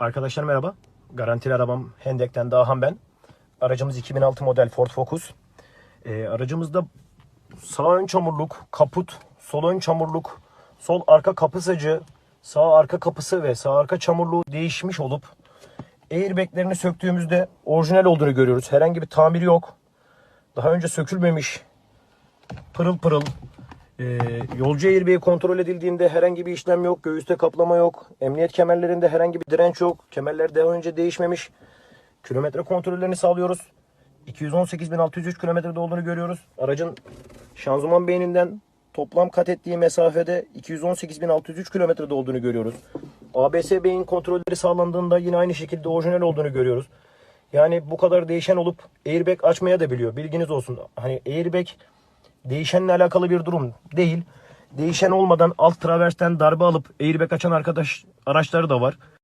Arkadaşlar merhaba. Garantili arabam Hendek'ten Dahan ben. Aracımız 2006 model Ford Focus. Ee, aracımızda sağ ön çamurluk, kaput, sol ön çamurluk, sol arka kapı sacı, sağ arka kapısı ve sağ arka çamurluğu değişmiş olup airbaglerini söktüğümüzde orijinal olduğunu görüyoruz. Herhangi bir tamiri yok. Daha önce sökülmemiş. Pırıl pırıl. Ee, yolcu airbag'i kontrol edildiğinde herhangi bir işlem yok. Göğüste kaplama yok. Emniyet kemerlerinde herhangi bir direnç yok. Kemerler daha önce değişmemiş. Kilometre kontrollerini sağlıyoruz. 218.603 kilometrede olduğunu görüyoruz. Aracın şanzıman beyninden toplam kat ettiği mesafede 218.603 kilometrede olduğunu görüyoruz. ABS beyin kontrolleri sağlandığında yine aynı şekilde orijinal olduğunu görüyoruz. Yani bu kadar değişen olup airbag açmaya da biliyor. Bilginiz olsun. Hani airbag değişenle alakalı bir durum değil. Değişen olmadan alt traversten darbe alıp airbag açan arkadaş araçları da var.